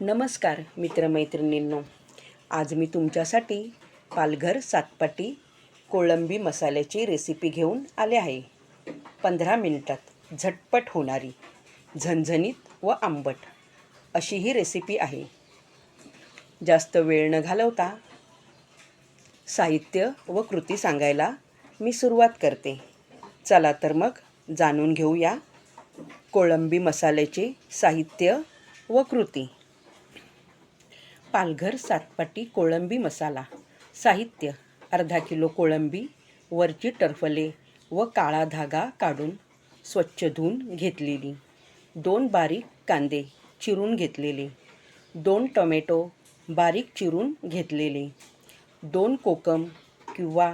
नमस्कार मित्रमैत्रिणींनो. आज मी तुमच्यासाठी पालघर सातपाटी कोळंबी मसाल्याची रेसिपी घेऊन आले आहे. पंधरा मिनटात झटपट होणारी झणझणीत व आंबट अशी ही रेसिपी आहे. जास्त वेळ न घालवता साहित्य व कृती सांगायला मी सुरुवात करते. चला तर मग जाणून घेऊया कोळंबी मसाल्याचे साहित्य व कृती. पालघर सातपाटी कोळंबी मसाला. साहित्य अर्धा किलो कोळंबी वरची टरफले व काळा धागा काढून स्वच्छ धुवून घेतलेली. दोन बारीक कांदे चिरून घेतलेले. दोन टोमॅटो बारीक चिरून घेतलेले. दोन कोकम किंवा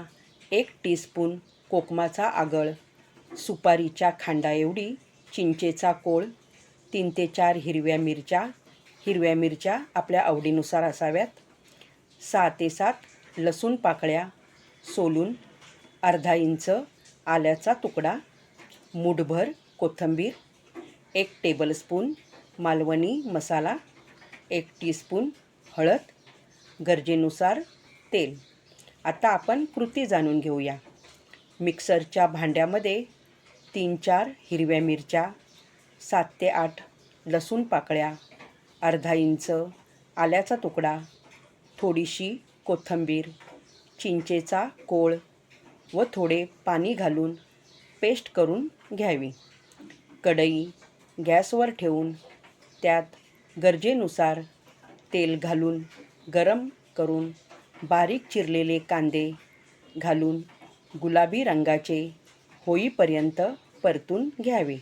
एक टीस्पून कोकमाचा आगळ सुपारीच्या खांडाएवढी चिंचेचा कोळ तीन ते चार हिरव्या मिरच्या हिरव्या मिरच्या आपल्या आवडीनुसार असाव्यात. सहा ते सात लसूण पाकळ्या सोलून अर्धा इंच आल्याचा तुकडा मूठभर कोथिंबीर एक टेबलस्पून मालवणी मसाला एक टीस्पून हळद गरजेनुसार तेल. आता आपण कृती जाणून घेऊया. मिक्सरच्या भांड्यामध्ये तीन चार हिरव्या मिरच्या सात ते आठ लसूण पाकळ्या अर्धा इंच आल्याचा तुकडा थोडीशी कोथिंबीर चिंचेचा कोळ व थोडे पाणी घालून पेस्ट करून घ्यावी. कढई गॅसवर ठेवून त्यात गरजेनुसार तेल घालून गरम करून बारीक चिरलेले कांदे घालून गुलाबी रंगाचे होईपर्यंत परतून घ्यावे.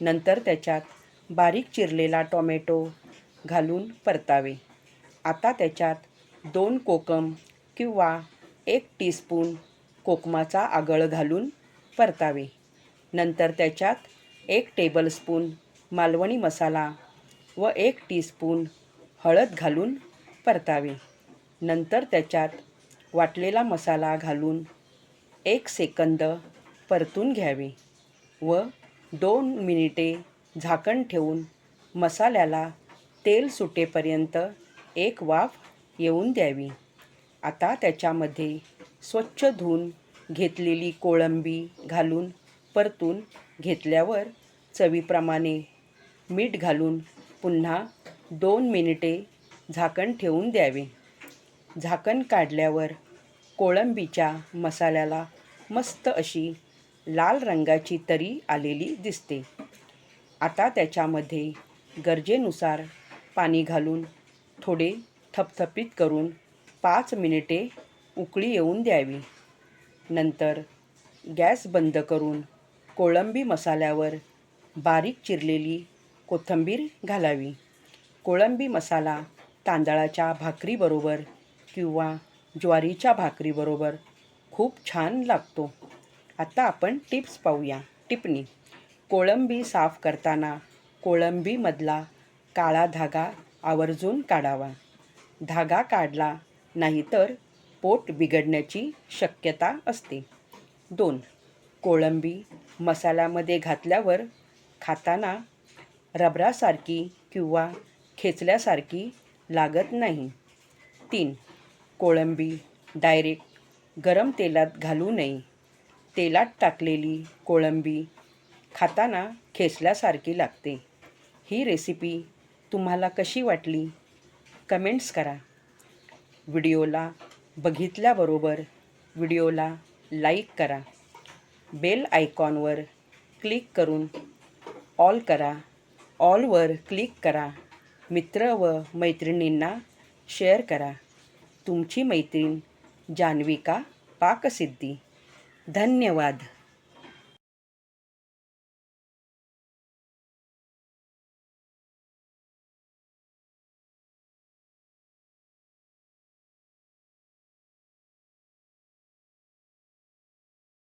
नंतर त्याच्यात बारीक चिरलेला टोमॅटो घालून परतावे. आता त्याच्यात दोन कोकम किंवा एक टीस्पून कोकमाचा आगळ घालून परतावे. नंतर त्याच्यात एक टेबलस्पून मालवणी मसाला व एक टीस्पून हळद घालून परतावे. नंतर त्याच्यात वाटलेला मसाला घालून एक सेकंद परतून घ्यावे व दोन मिनिटे झाकण ठेवून मसाल्याला तेल सुटेपर्यंत एक वाफ येऊन द्यावी. आता त्याच्यामध्ये स्वच्छ धुवून घेतलेली कोळंबी घालून परतून घेतल्यावर चवीप्रमाणे मीठ घालून पुन्हा दोन मिनिटे झाकण ठेवून द्यावे. झाकण काढल्यावर कोळंबीच्या मसाल्याला मस्त अशी लाल रंगाची तरी आलेली दिसते. आता त्याच्यामध्ये गरजेनुसार पाणी घालून थोडे थपथपीत करून पाच मिनिटे उकळी येऊन द्यावी. नंतर गॅस बंद करून कोळंबी मसाल्यावर बारीक चिरलेली कोथिंबीर घालावी. कोळंबी मसाला तांदळाच्या भाकरीबरोबर किंवा ज्वारीच्या भाकरीबरोबर खूप छान लागतो. आता आपण टिप्स पाहूया. टिपणी. कोळंबी साफ करताना कोळंबीमधला काळा धागा आवर्जून काढावा. धागा काढला नाही तर पोट बिघडण्याची शक्यता असते. दोन कोळंबी मसाल्यामध्ये घातल्यावर खाताना रबरासारखी किंवा खेचल्यासारखी लागत नाही. तीन कोळंबी डायरेक्ट गरम तेलात घालू नये. तेलात टाकलेली कोळंबी खाताना खेचल्यासारखी लागते. ही रेसिपी तुम्हाला कशी वाटली? कमेंट्स करा. व्हिडिओला बघितल्याबरोबर व्हिडिओला लाईक करा. बेल आयकॉनवर क्लिक करून ऑल करा. ऑलवर क्लिक करा. मित्र व मैत्रिणींना शेअर करा. तुमची मैत्रीण जान्विका पाकसिद्धी. धन्यवाद.